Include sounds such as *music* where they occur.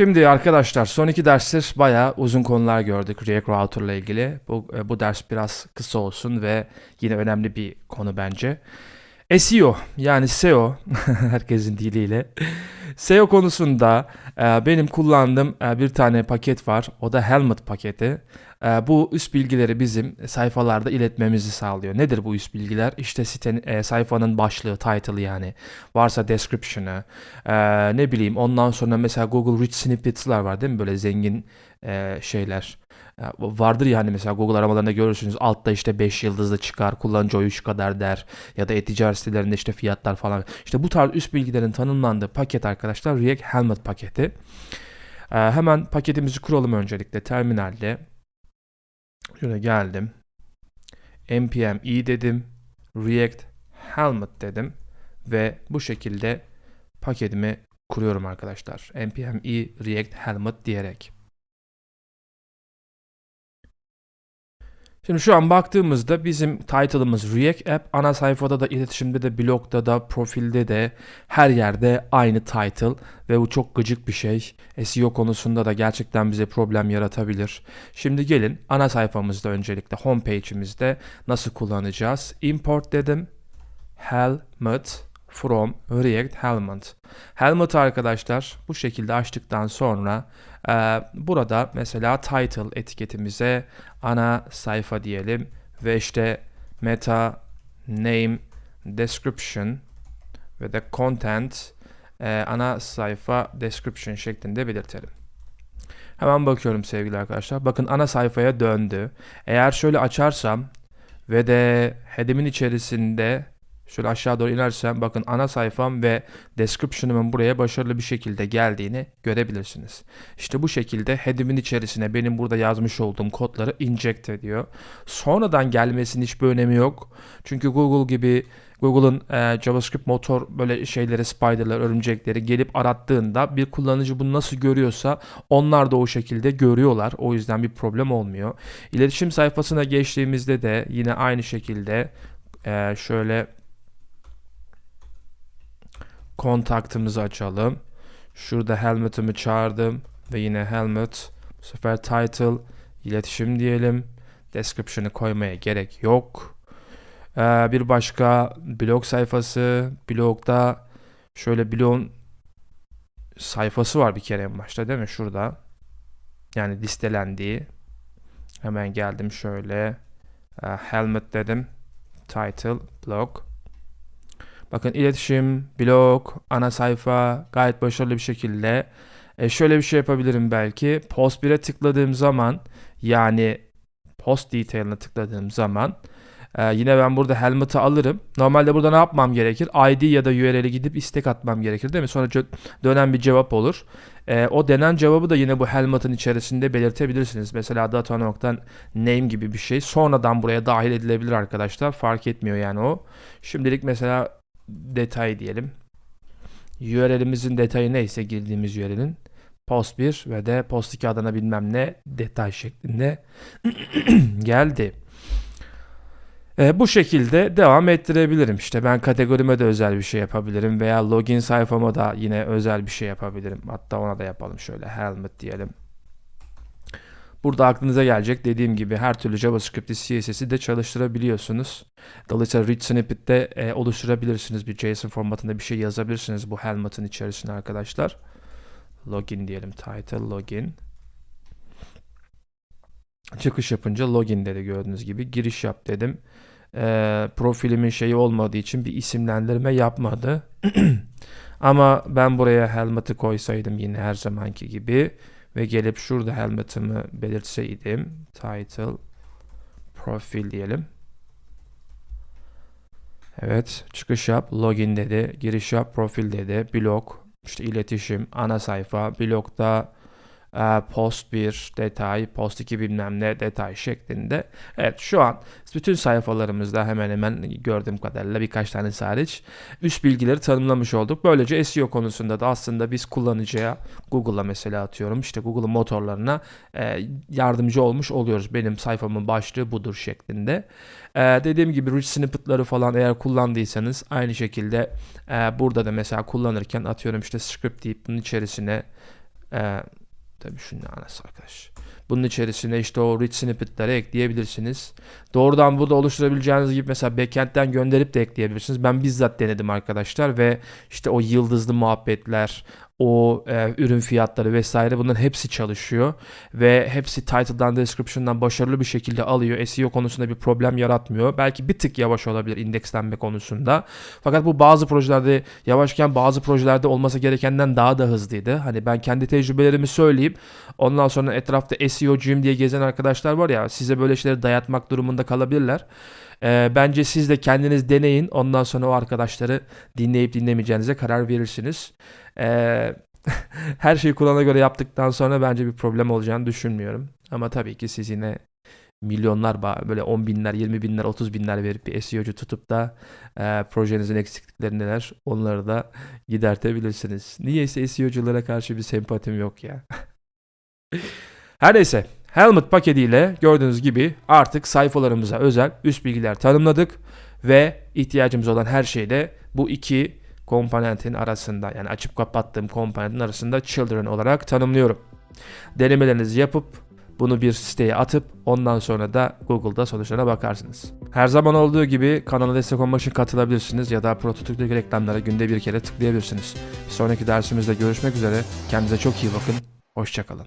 Şimdi arkadaşlar son iki derstir bayağı uzun konular gördük React Router ile ilgili. Bu, e, bu ders biraz kısa olsun ve yine önemli bir konu bence. SEO yani SEO *laughs* herkesin diliyle. SEO konusunda e, benim kullandığım e, bir tane paket var. O da Helmet paketi. E, bu üst bilgileri bizim sayfalarda iletmemizi sağlıyor. Nedir bu üst bilgiler? İşte sitenin, e, sayfanın başlığı, title yani. Varsa description'ı, e, ne bileyim ondan sonra mesela Google Rich Snippets'lar var değil mi? Böyle zengin e, şeyler. Vardır yani mesela Google aramalarında görürsünüz altta işte 5 yıldızlı çıkar, kullanıcı oyu şu kadar der ya da e-ticaret sitelerinde işte fiyatlar falan. İşte bu tarz üst bilgilerin tanımlandığı paket arkadaşlar React Helmet paketi. E, hemen paketimizi kuralım öncelikle terminalde. Şöyle geldim. npm i dedim. React Helmet dedim. Ve bu şekilde paketimi kuruyorum arkadaşlar. npm i React Helmet diyerek. Şimdi şu an baktığımızda bizim title'ımız React App. Ana sayfada da, iletişimde de, blogda da, profilde de her yerde aynı title ve bu çok gıcık bir şey. SEO konusunda da gerçekten bize problem yaratabilir. Şimdi gelin ana sayfamızda öncelikle homepage'imizde nasıl kullanacağız? Import dedim. Helmet from React Helmet. Helmet arkadaşlar bu şekilde açtıktan sonra e, burada mesela title etiketimize ana sayfa diyelim ve işte meta name description ve de content e, ana sayfa description şeklinde belirtelim. Hemen bakıyorum sevgili arkadaşlar. Bakın ana sayfaya döndü. Eğer şöyle açarsam ve de head'imin içerisinde Şöyle aşağı doğru inersem bakın ana sayfam ve description'ımın buraya başarılı bir şekilde geldiğini görebilirsiniz. İşte bu şekilde head'imin içerisine benim burada yazmış olduğum kodları inject ediyor. Sonradan gelmesinin hiçbir önemi yok. Çünkü Google gibi Google'ın e, JavaScript motor böyle şeyleri, spider'lar, örümcekleri gelip arattığında bir kullanıcı bunu nasıl görüyorsa onlar da o şekilde görüyorlar. O yüzden bir problem olmuyor. İletişim sayfasına geçtiğimizde de yine aynı şekilde e, şöyle kontaktımızı açalım. Şurada helmet'ımı çağırdım ve yine helmet. Bu sefer title, iletişim diyelim. Description'ı koymaya gerek yok. Ee, bir başka blog sayfası. Blogda şöyle blogun sayfası var bir kere en başta değil mi? Şurada. Yani listelendiği. Hemen geldim şöyle. Ee, helmet dedim. Title, blog. Bakın iletişim, blog, ana sayfa gayet başarılı bir şekilde. E şöyle bir şey yapabilirim belki. Post 1'e tıkladığım zaman yani post detail'ına tıkladığım zaman e, yine ben burada helmet'ı alırım. Normalde burada ne yapmam gerekir? ID ya da URL'e gidip istek atmam gerekir değil mi? Sonra dönen bir cevap olur. E, o denen cevabı da yine bu helmet'ın içerisinde belirtebilirsiniz. Mesela data.name gibi bir şey. Sonradan buraya dahil edilebilir arkadaşlar. Fark etmiyor yani o. Şimdilik mesela detay diyelim. URL'imizin detayı neyse girdiğimiz URL'in post 1 ve de post 2 adına bilmem ne detay şeklinde *clears throat* geldi. E, bu şekilde devam ettirebilirim. İşte ben kategorime de özel bir şey yapabilirim veya login sayfama da yine özel bir şey yapabilirim. Hatta ona da yapalım şöyle helmet diyelim. Burada aklınıza gelecek dediğim gibi her türlü JavaScript'i CSS'i de çalıştırabiliyorsunuz. Dolayısıyla rich snippet'te e, oluşturabilirsiniz. Bir JSON formatında bir şey yazabilirsiniz bu helmet'ın içerisine arkadaşlar. Login diyelim title login. Çıkış yapınca login dedi gördüğünüz gibi. Giriş yap dedim. E, profilimin şeyi olmadığı için bir isimlendirme yapmadı. *clears throat* Ama ben buraya helmet'ı koysaydım yine her zamanki gibi ve gelip şurada helmet'ımı belirtseydim title profil diyelim. Evet çıkış yap login dedi giriş yap profil dedi blog işte iletişim ana sayfa blogda post 1 detay, post 2 bilmem ne detay şeklinde. Evet şu an bütün sayfalarımızda hemen hemen gördüğüm kadarıyla birkaç tane hariç üst bilgileri tanımlamış olduk. Böylece SEO konusunda da aslında biz kullanıcıya Google'a mesela atıyorum işte Google'ın motorlarına e, yardımcı olmuş oluyoruz. Benim sayfamın başlığı budur şeklinde. Ee, dediğim gibi rich snippet'ları falan eğer kullandıysanız aynı şekilde e, burada da mesela kullanırken atıyorum işte script deyip bunun içerisine Ee, tabii şunun anası arkadaş. Bunun içerisine işte o rich snippet'ları ekleyebilirsiniz. Doğrudan burada oluşturabileceğiniz gibi mesela backend'den gönderip de ekleyebilirsiniz. Ben bizzat denedim arkadaşlar ve işte o yıldızlı muhabbetler, o e, ürün fiyatları vesaire bunların hepsi çalışıyor ve hepsi title'dan description'dan başarılı bir şekilde alıyor. SEO konusunda bir problem yaratmıyor. Belki bir tık yavaş olabilir indekslenme konusunda. Fakat bu bazı projelerde yavaşken bazı projelerde olması gerekenden daha da hızlıydı. Hani ben kendi tecrübelerimi söyleyeyim. Ondan sonra etrafta SEO'cuyum diye gezen arkadaşlar var ya size böyle şeyleri dayatmak durumunda kalabilirler. Ee, bence siz de kendiniz deneyin. Ondan sonra o arkadaşları dinleyip dinlemeyeceğinize karar verirsiniz. Ee, *laughs* her şeyi kulağına göre yaptıktan sonra bence bir problem olacağını düşünmüyorum. Ama tabii ki siz yine milyonlar böyle 10 binler, 20 binler, 30 binler verip bir SEO'cu tutup da e, projenizin eksiklikleri neler onları da gidertebilirsiniz. Niyeyse SEO'culara karşı bir sempatim yok ya. *laughs* Her neyse Helmet paketiyle gördüğünüz gibi artık sayfalarımıza özel üst bilgiler tanımladık ve ihtiyacımız olan her şeyi de bu iki komponentin arasında yani açıp kapattığım komponentin arasında children olarak tanımlıyorum. Denemelerinizi yapıp bunu bir siteye atıp ondan sonra da Google'da sonuçlarına bakarsınız. Her zaman olduğu gibi kanala destek olmak için katılabilirsiniz ya da prototipteki reklamlara günde bir kere tıklayabilirsiniz. Bir sonraki dersimizde görüşmek üzere. Kendinize çok iyi bakın. Hoşçakalın.